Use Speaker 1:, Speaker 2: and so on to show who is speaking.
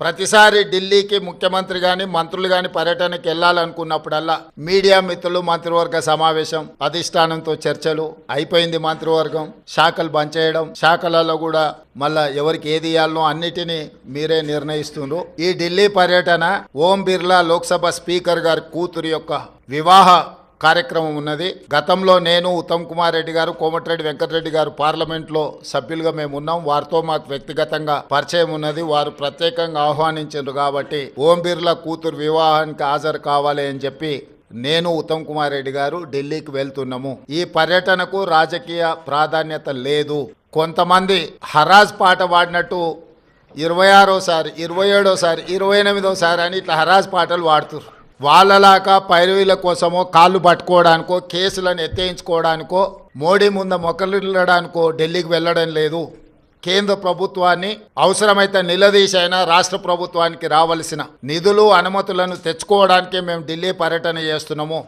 Speaker 1: ప్రతిసారి ఢిల్లీకి ముఖ్యమంత్రి కానీ మంత్రులు కానీ పర్యటనకి వెళ్ళాలనుకున్నప్పుడల్లా మీడియా మిత్రులు మంత్రివర్గ సమావేశం అధిష్టానంతో చర్చలు అయిపోయింది మంత్రివర్గం. శాఖలు బంద్ చేయడం శాఖలలో కూడా మళ్ళా ఎవరికి ఏది ఇవ్వాలనో అన్నిటినీ మీరే నిర్ణయిస్తున్నారు ఈ ఢిల్లీ పర్యటన ఓం బిర్లా లోక్సభ స్పీకర్ గారి కూతురు యొక్క వివాహ కార్యక్రమం ఉన్నది. గతంలో నేను ఉత్తమ్ కుమార్ రెడ్డి గారు కోమటిరెడ్డి వెంకటరెడ్డి గారు పార్లమెంట్లో సభ్యులుగా మేము ఉన్నాం. వారితో మాకు వ్యక్తిగతంగా పరిచయం ఉన్నది. వారు ప్రత్యేకంగా ఆహ్వానించారు కాబట్టి ఓం బిర్లా కూతురు వివాహానికి హాజరు కావాలి అని చెప్పి నేను ఉత్తమ్ కుమార్ రెడ్డి గారు ఢిల్లీకి వెళ్తున్నాము. ఈ పర్యటనకు రాజకీయ ప్రాధాన్యత లేదు. కొంతమంది హరాజ్ పాట పాడినట్టు ఇరవై ఆరోసారి ఇరవై ఏడోసారి ఇరవై ఎనిమిదోసారి అని ఇట్లా హరాజ్ పాటలు వాడుతున్నారు వాళ్ళలాగా పైరవీల కోసమో కాళ్ళు పట్టుకోవడానికో కేసులను ఎత్తేయించుకోవడానికో మోడీ ముంద మొక్కలిల్లడానికో ఢిల్లీకి వెళ్ళడం లేదు. కేంద్ర ప్రభుత్వాన్ని అవసరమైతే నిలదీసైనా రాష్ట్ర ప్రభుత్వానికి రావలసిన నిధులు అనుమతులను తెచ్చుకోవడానికే మేము ఢిల్లీ పర్యటన చేస్తున్నాము.